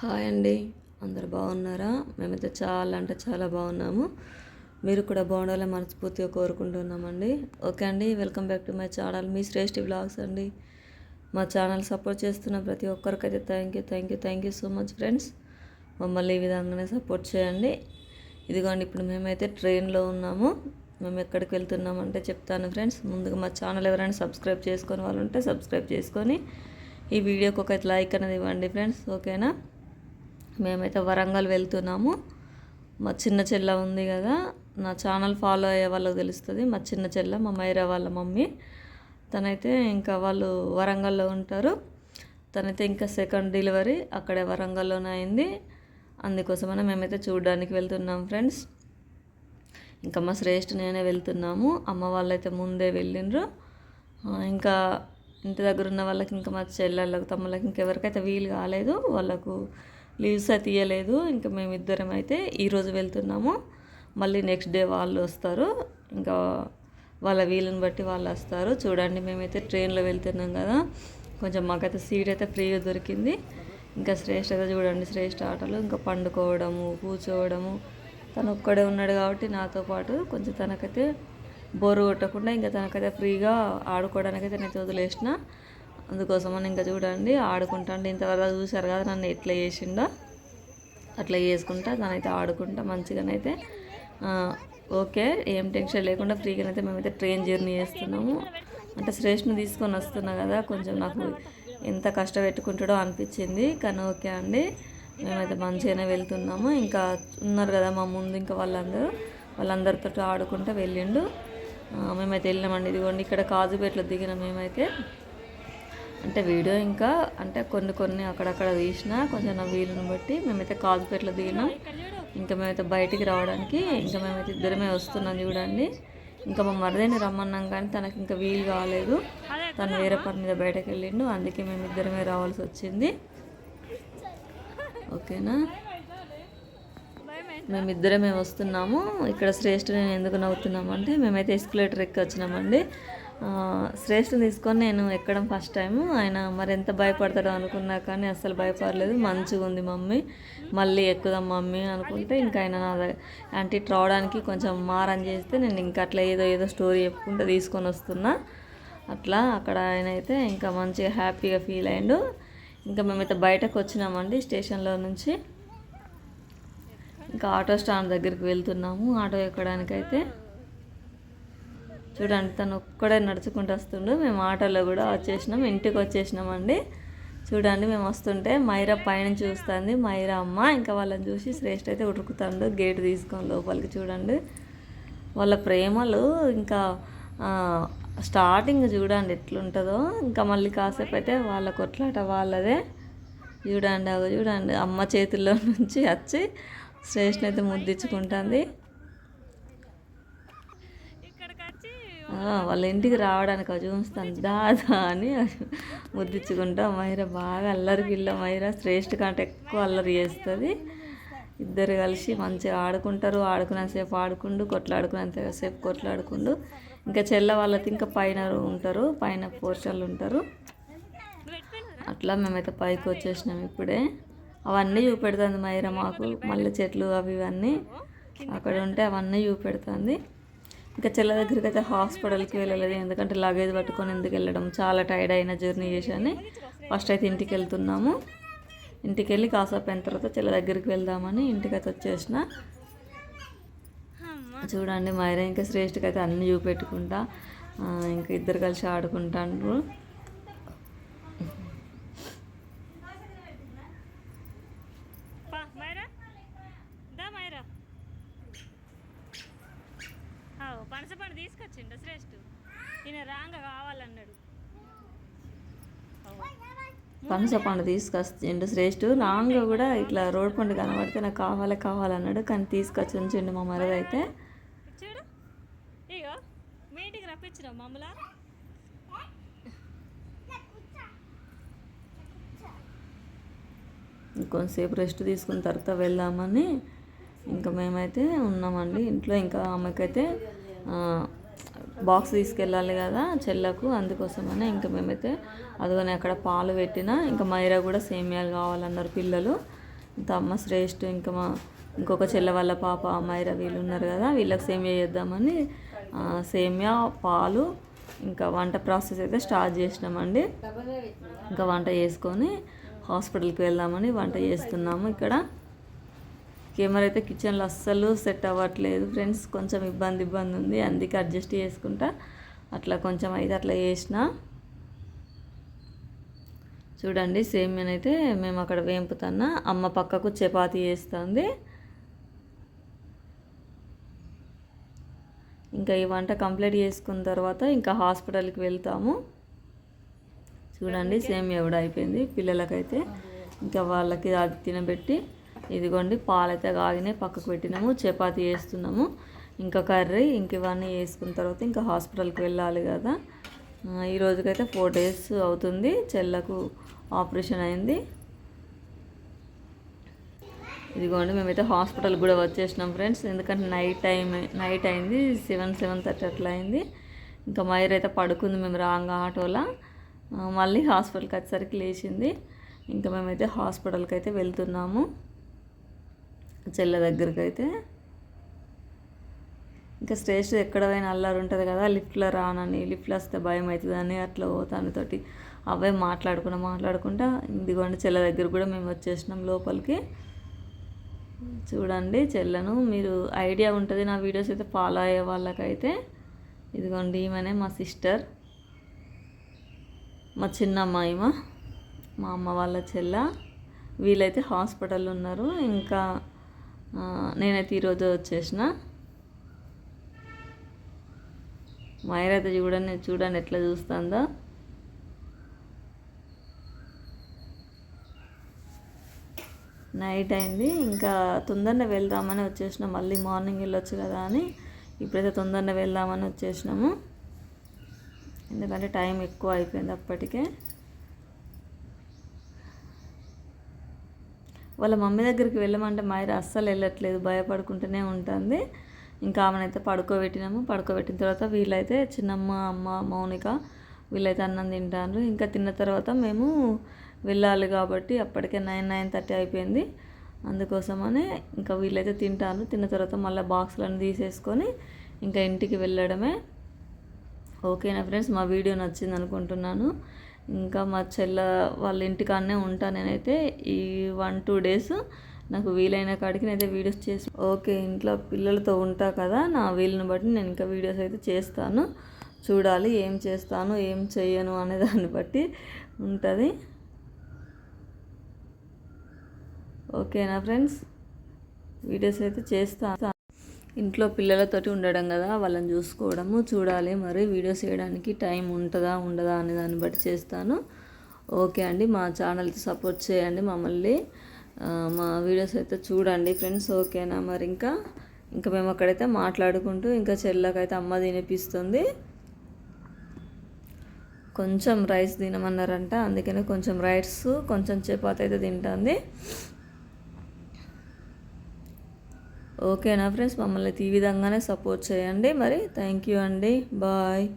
Hi అండి. అందరు బాగున్నారా? మేమైతే చాలా అంటే చాలా బాగున్నాము. మీరు కూడా బాగుండాలని మనస్ఫూర్తిగా కోరుకుంటున్నామండి. ఓకే అండి welcome back to my channel. Me Shreshti vlogs అండి. మా ఛానల్ సపోర్ట్ చేస్తున్న ప్రతి ఒక్కరికైతే thank you thank you thank you so much friends మమ్మల్ని ఈ విధంగానే సపోర్ట్ చేయండి. ఇదిగోండి ఇప్పుడు మేమైతే ట్రైన్లో ఉన్నాము. మేము ఎక్కడికి వెళ్తున్నామంటే చెప్తాను ఫ్రెండ్స్ ముందుగా మా ఛానల్ ఎవరైనా సబ్స్క్రైబ్ చేసుకొని వాళ్ళు ఉంటే సబ్స్క్రైబ్ చేసుకొని ఈ వీడియోకి ఒక లైక్ అనేది ఇవ్వండి ఫ్రెండ్స్ ఓకేనా? మేమైతే వరంగల్ వెళ్తున్నాము. మా చిన్న చెల్ల ఉంది కదా నా ఛానల్ ఫాలో అయ్యే వాళ్ళకి తెలుస్తుంది. మా చిన్న చెల్ల మా మైరా వాళ్ళ మమ్మీ. తనైతే ఇంకా వాళ్ళు వరంగల్లో ఉంటారు. తనైతే ఇంకా సెకండ్ డెలివరీ అక్కడే వరంగల్లోనే అయింది. అందుకోసమనే మేమైతే చూడడానికి వెళ్తున్నాం ఫ్రెండ్స్. ఇంకా మా శ్రేష్ఠ నేనే వెళ్తున్నాము. అమ్మ వాళ్ళైతే ముందే వెళ్ళిండ్రు. ఇంకా ఇంటి దగ్గర ఉన్న వాళ్ళకి ఇంకా మా చెల్లెళ్ళకి తమ్ముళ్ళకి ఇంకెవరికైతే వీలు కాలేదు వాళ్ళకు లీవ్స్ తీయలేదు. ఇవ్వలేదు ఇంకా మేమిద్దరం అయితే ఈరోజు వెళ్తున్నాము. మళ్ళీ నెక్స్ట్ డే వాళ్ళు వస్తారు. ఇంకా వాళ్ళ వీలుని బట్టి వాళ్ళు వస్తారు. చూడండి మేమైతే ట్రైన్లో వెళ్తున్నాం కదా. కొంచెం మాకైతే సీట్ అయితే ఫ్రీగా దొరికింది. ఇంకా శ్రేష్ఠ అయితే చూడండి శ్రేష్ఠ ఆటలు. ఇంకా పండుకోవడము కూర్చోవడము. తను ఒక్కడే ఉన్నాడు కాబట్టి నాతో పాటు కొంచెం తనకైతే బోరు కొట్టకుండా ఇంకా తనకైతే ఫ్రీగా ఆడుకోవడానికి అయితే నేను వదిలేసిన అందుకోసమని ఇంకా చూడండి ఆడుకుంటాండి. ఇంతవరకు చూశారు కదా నన్ను ఎట్లా చేసిండో. అట్లా చేసుకుంటా తనైతే ఆడుకుంటా మంచిగానైతే. ఓకే ఏం టెన్షన్ లేకుండా ఫ్రీగానైతే మేమైతే ట్రైన్ జర్నీ చేస్తున్నాము. అంటే శ్రేష్ను తీసుకొని వస్తున్నా కదా కొంచెం నాకు ఎంత కష్టపెట్టుకుంటాడో అనిపించింది. కానీ ఓకే అండి మేమైతే మంచిగానే వెళ్తున్నాము. ఇంకా ఉన్నారు కదా మా ముందు ఇంకా వాళ్ళందరూ. వాళ్ళందరితో ఆడుకుంటూ వెళ్ళిండు. మేమైతే వెళ్ళినామండి. ఇదిగోండి ఇక్కడ కాజుపేటలో దిగిన మేమైతే. అంటే వీడియో ఇంకా అంటే కొన్ని కొన్ని అక్కడక్కడ తీసిన కొంచెం నా వీలుని బట్టి మేమైతే కాజుపేటలో దిగినాం. ఇంకా మేమైతే బయటికి రావడానికి ఇంకా మేమైతే ఇద్దరమే వస్తున్నాం చూడండి. ఇంకా మా మరదేని రమ్మన్నాం కానీ తనకి ఇంకా వీలు కాలేదు. తను వేరే పని మీద బయటకు వెళ్ళిండు అందుకే మేము ఇద్దరమే రావాల్సి వచ్చింది. ఓకేనా? మేమిద్దరమే వస్తున్నాము. ఇక్కడ శ్రేష్ఠ నేను ఎందుకు నవ్వుతున్నామంటే మేమైతే ఎస్కులేటర్ ఎక్కి వచ్చినామండి. శ్రేష్ఠని తీసుకొని నేను ఎక్కడం ఫస్ట్ టైం ఆయన మరి ఎంత భయపడతాడో అనుకున్నా కానీ అస్సలు భయపడలేదు. మంచిగా ఉంది మమ్మీ. మళ్ళీ ఎక్కుదాం మమ్మీ అనుకుంటే ఇంకా ఆయన నా అంటే ఇటు రావడానికి కొంచెం మారం చేస్తే నేను ఇంకా అట్లా ఏదో ఏదో స్టోరీ చెప్పుకుంటూ తీసుకొని వస్తున్నా. అట్లా అక్కడ ఆయన అయితే ఇంకా మంచిగా హ్యాపీగా ఫీల్ అయ్యిండు ఇంకా మేమైతే బయటకు వచ్చినామండి స్టేషన్లో నుంచి. ఇంకా ఆటో స్టాండ్ దగ్గరికి వెళ్తున్నాము. ఆటో ఎక్కడానికైతే చూడండి తను ఒక్కడే నడుచుకుంటూ వస్తుండు. మేము ఆటోలో కూడా వచ్చేసినాం ఇంటికి వచ్చేసినామండి చూడండి మేము వస్తుంటే మైరా పైన చూస్తుంది. మైరా అమ్మ ఇంకా వాళ్ళని చూసి శ్రేష్ఠ అయితే ఉడుకుతాడు గేట్ తీసుకొని లోపలికి చూడండి. వాళ్ళ ప్రేమలు ఇంకా స్టార్టింగ్ చూడండి ఎట్లుంటుందో. ఇంకా మళ్ళీ కాసేపు అయితే వాళ్ళ కొట్లాట వాళ్ళదే. చూడండి అవి చూడండి అమ్మ చేతుల్లో నుంచి వచ్చి శ్రేష్ఠని అయితే ముద్దించుకుంటుంది. వాళ్ళ ఇంటికి రావడానికి అవి చూస్తాను దాదా అని ముద్దించుకుంటా మైరా బాగా అల్లరి పిల్ల మైరా శ్రేష్ఠ కంటే ఎక్కువ అల్లరి చేస్తుంది. ఇద్దరు కలిసి మంచిగా ఆడుకుంటారు ఆడుకునేసేపు ఆడుకుంటూ కొట్లాడుకునేంతసేపు కొట్లాడుకుంటూ ఇంకా చెల్ల వాళ్ళతో ఇంకా పైన ఉంటారు పైన పోర్షన్లు ఉంటారు. అట్లా మేమైతే పైకి వచ్చేసినాం ఇప్పుడే. అవన్నీ చూపెడుతుంది మైరా మాకు మల్లె చెట్లు అవి ఇవన్నీ. అక్కడ ఉంటే అవన్నీ చూపెడుతుంది. ఇంకా చెల్ల దగ్గరికి అయితే హాస్పిటల్కి వెళ్ళలేదు. ఎందుకంటే లగేజ్ పట్టుకొని ఎందుకు వెళ్ళడం? చాలా టైర్డ్ అయిన జర్నీ చేశాను. ఫస్ట్ అయితే ఇంటికి వెళ్తున్నాము. ఇంటికి వెళ్ళి కాసేపు అయిన తర్వాత చెల్ల దగ్గరికి వెళ్దామని ఇంటికి అయితే వచ్చేసిన. చూడండి మైరా ఇంకా శ్రేష్ఠకి అయితే అన్నీ చూపెట్టుకుంటా. ఇంకా ఇద్దరు కలిసి ఆడుకుంటాండ్రు పా మైరా దా మైరా ఆవు, పనస పండు తీసుకొచ్చిండు శ్రేష్ఠు. ఈయన రాంగ కావాలన్నాడు. పనస పండు తీసుకొచ్చిండు శ్రేష్ఠు. రాంగ్ కూడా ఇట్లా రోడ్ పండు కనబడితే నాకు కావాలి కావాలన్నాడు. కానీ తీసుకొచ్చి ఉంచిండు మా మరది అయితే. చూడు. ఇగో మీ ఇంటికి రప్పించినావు మమ్మల? ఇంకొంతసేపు రెస్ట్ తీసుకున్న తర్వాత వెళ్దామని ఇంకా మేమైతే ఉన్నామండి. ఇంట్లో ఇంకా ఆమెకైతే బాక్స్ తీసుకెళ్ళాలి కదా చెల్లకు అందుకోసమనే ఇంకా మేమైతే అదిగోని అక్కడ పాలు పెట్టిన ఇంకా మైరా కూడా సేమియాలు కావాలన్నారు పిల్లలు. ఇంకా అమ్మ శ్రేష్ఠ ఇంకా మా ఇంకొక చెల్ల వాళ్ళ పాప మైరా వీళ్ళు ఉన్నారు కదా వీళ్ళకి సేమియా చేద్దామని సేమియా పాలు ఇంకా వంట ప్రాసెస్ అయితే స్టార్ట్ చేసినామండి. ఇంకా వంట చేసుకొని హాస్పిటల్కి వెళ్దామని వంట చేస్తున్నాము ఇక్కడ. కెమెరా అయితే కిచెన్లో అస్సలు సెట్ అవ్వట్లేదు ఫ్రెండ్స్. కొంచెం ఇబ్బంది ఇబ్బంది ఉంది. అందుకే అడ్జస్ట్ చేసుకుంటా. అట్లా కొంచెం అయితే అట్లా చేసిన. చూడండి సేమ్ అయితే మేము అక్కడ వేంపుతున్నా. అమ్మ పక్కకు చపాతి చేస్తుంది. ఇంకా ఈ వంట కంప్లీట్ చేసుకున్న తర్వాత ఇంకా హాస్పిటల్కి వెళ్తాము. చూడండి సేమ్ ఎవడైపోయింది అయిపోయింది పిల్లలకైతే. ఇంకా వాళ్ళకి అది తినబెట్టి ఇదిగోండి పాలైతే కాగినాయి పక్కకు పెట్టినాము చపాతీ వేస్తున్నాము ఇంకా కర్రీ ఇంక ఇవన్నీ వేసుకున్న తర్వాత ఇంకా హాస్పిటల్కి వెళ్ళాలి కదా. ఈ రోజుకైతే ఫోర్ డేస్ అవుతుంది చెల్లకు ఆపరేషన్ అయింది. ఇదిగోండి మేమైతే హాస్పిటల్ కూడా వచ్చేసినాం ఫ్రెండ్స్ ఎందుకంటే నైట్ టైం నైట్ అయింది సెవెన్ సెవెన్ థర్టీ అట్లా అయింది. ఇంకా మైర్ అయితే పడుకుంది మేము రాగా ఆటోలో. మళ్ళీ హాస్పిటల్కి వచ్చేసరికి లేచింది. ఇంకా మేమైతే హాస్పిటల్కి అయితే వెళ్తున్నాము. చెల్ల దగ్గరికి అయితే ఇంకా స్టేషన్ ఎక్కడ పోయినా అల్లారు ఉంటుంది కదా లిఫ్ట్లో రానని లిఫ్ట్లో వస్తే భయం అవుతుందని అట్లా తనతోటి అవే మాట్లాడుకున్నా మాట్లాడుకుంటా ఇదిగోండి చెల్ల దగ్గర కూడా మేము వచ్చేసినాం లోపలికి. చూడండి చెల్లను మీరు ఐడియా ఉంటుంది నా వీడియోస్ అయితే ఫాలో అయ్యే వాళ్ళకైతే. ఇదిగోండి ఈమెనే మా సిస్టర్. మా చిన్న అమ్మాయి మా అమ్మ వాళ్ళ చెల్ల. వీళ్ళైతే హాస్పిటల్ ఉన్నారు. ఇంకా నేనైతే ఈరోజు వచ్చేసిన. మైర్ అయితే చూడండి చూడండి ఎట్లా చూస్తుందో. నైట్ అయింది. ఇంకా తొందరనే వెళ్దామని వచ్చేసినాం. మళ్ళీ మార్నింగ్ వెళ్ళొచ్చు కదా అని. ఇప్పుడైతే తొందరనే వెళ్దామని వచ్చేసినాము. ఎందుకంటే టైం ఎక్కువ అయిపోయింది అప్పటికే. వాళ్ళ మమ్మీ దగ్గరికి వెళ్ళమంటే మాయర అస్సలు వెళ్ళట్లేదు భయపడుకుంటూనే ఉంటుంది. ఇంకా ఆమెనైతే పడుకోబెట్టినాము. పడుకోబెట్టిన తర్వాత వీళ్ళైతే చిన్నమ్మ అమ్మ మౌనిక వీళ్ళైతే అన్నం తింటారు ఇంకా తిన్న తర్వాత మేము వెళ్ళాలి కాబట్టి అప్పటికే నైన్ నైన్ థర్టీ అయిపోయింది. అందుకోసమనే ఇంకా వీళ్ళైతే తింటాను తిన్న తర్వాత మళ్ళీ బాక్స్లను తీసేసుకొని ఇంకా ఇంటికి వెళ్ళడమే. ఓకేనా ఫ్రెండ్స్? మా వీడియో నచ్చింది అనుకుంటున్నాను. ఇంకా మా చెల్ల వాళ్ళ ఇంటికాడనే ఉంటా నేనైతే ఈ వన్ టూ డేస్ నాకు వీలైన కాడికి నేనైతే వీడియోస్ చేసి ఓకే ఇంట్లో పిల్లలతో ఉంటా కదా నా వీలుని బట్టి నేను ఇంకా వీడియోస్ అయితే చేస్తాను. చూడాలి ఏం చేస్తాను ఏం చేయను అనే దాన్ని బట్టి ఉంటుంది. ఓకేనా ఫ్రెండ్స్? వీడియోస్ అయితే చేస్తాను ఇంట్లో పిల్లలతోటి ఉండడం కదా వాళ్ళని చూసుకోవడము చూడాలి మరి వీడియోస్ చేయడానికి టైం ఉంటుందా ఉండదా అనే దాన్ని బట్టి చేస్తాను. ఓకే అండి మా ఛానల్కి సపోర్ట్ చేయండి మమ్మల్ని. మా వీడియోస్ అయితే చూడండి ఫ్రెండ్స్ ఓకేనా మరి ఇంకా? ఇంకా మేము అక్కడైతే మాట్లాడుకుంటూ ఇంకా చెల్లకైతే అమ్మ తినిపిస్తుంది. కొంచెం రైస్ తినమన్నారంట అందుకనే కొంచెం రైస్ కొంచెం చపాతి అయితే తింటుంది. ఓకేనా ఫ్రెండ్స్? మమ్మల్ని ఈ విధంగానే సపోర్ట్ చేయండి. మరి థ్యాంక్ యూ అండి. బాయ్.